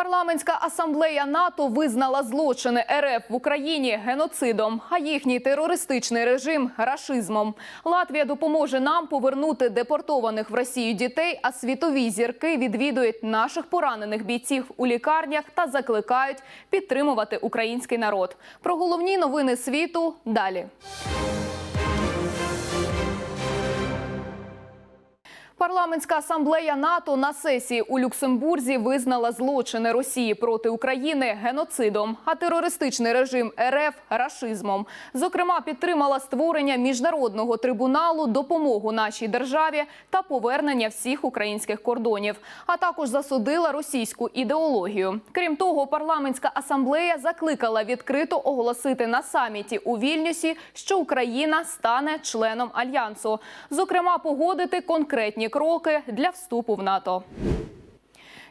Парламентська асамблея НАТО визнала злочини РФ в Україні геноцидом, а їхній терористичний режим рашизмом. Латвія допоможе нам повернути депортованих в Росію дітей, а світові зірки відвідують наших поранених бійців у лікарнях та закликають підтримувати український народ. Про головні новини світу далі. Парламентська асамблея НАТО на сесії у Люксембурзі визнала злочини Росії проти України геноцидом, а терористичний режим РФ рашизмом. Зокрема, підтримала створення міжнародного трибуналу, допомогу нашій державі та повернення всіх українських кордонів, а також засудила російську ідеологію. Крім того, парламентська асамблея закликала відкрито оголосити на саміті у Вільнюсі, що Україна стане членом альянсу, зокрема, погодити конкретні кроки для вступу в НАТО.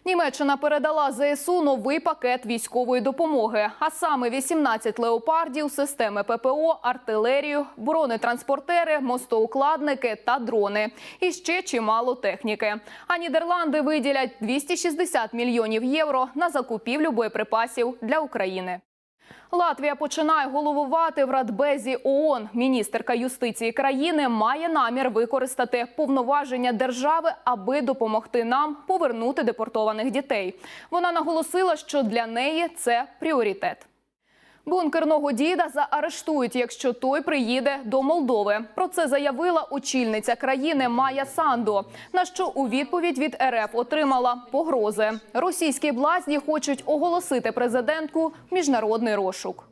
Німеччина передала ЗСУ новий пакет військової допомоги, а саме 18 леопардів, системи ППО, артилерію, бронетранспортери, мостоукладники та дрони. І ще чимало техніки. А Нідерланди виділять 260 мільйонів євро на закупівлю боєприпасів для України. Латвія починає головувати в Радбезі ООН. Міністерка юстиції країни має намір використати повноваження держави, аби допомогти нам повернути депортованих дітей. Вона наголосила, що для неї це пріоритет. Бункерного діда заарештують, якщо той приїде до Молдови. Про це заявила очільниця країни Майя Сандо. На що у відповідь від РФ отримала погрози. Російські блазні хочуть оголосити президентку міжнародний розшук.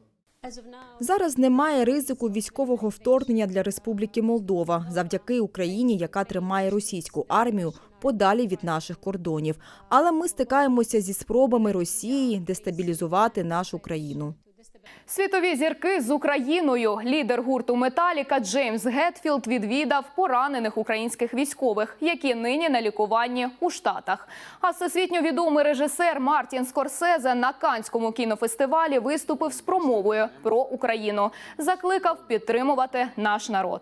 Зараз немає ризику військового вторгнення для Республіки Молдова завдяки Україні, яка тримає російську армію подалі від наших кордонів. Але ми стикаємося зі спробами Росії дестабілізувати нашу країну. Світові зірки з Україною. Лідер гурту Металіка Джеймс Гетфілд відвідав поранених українських військових, які нині на лікуванні у Штатах. А всесвітньо відомий режисер Мартін Скорсезе на Канському кінофестивалі виступив з промовою про Україну. Закликав підтримувати наш народ.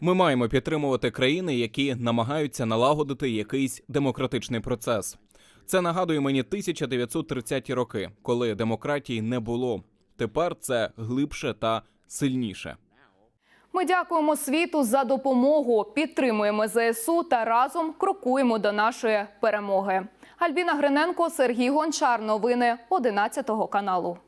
Ми маємо підтримувати країни, які намагаються налагодити якийсь демократичний процес. Це нагадує мені 1930-ті роки, коли демократії не було. Тепер це глибше та сильніше. Ми дякуємо світу за допомогу, підтримуємо ЗСУ та разом крокуємо до нашої перемоги. Альбіна Гриненко, Сергій Гончар. Новини 11 каналу.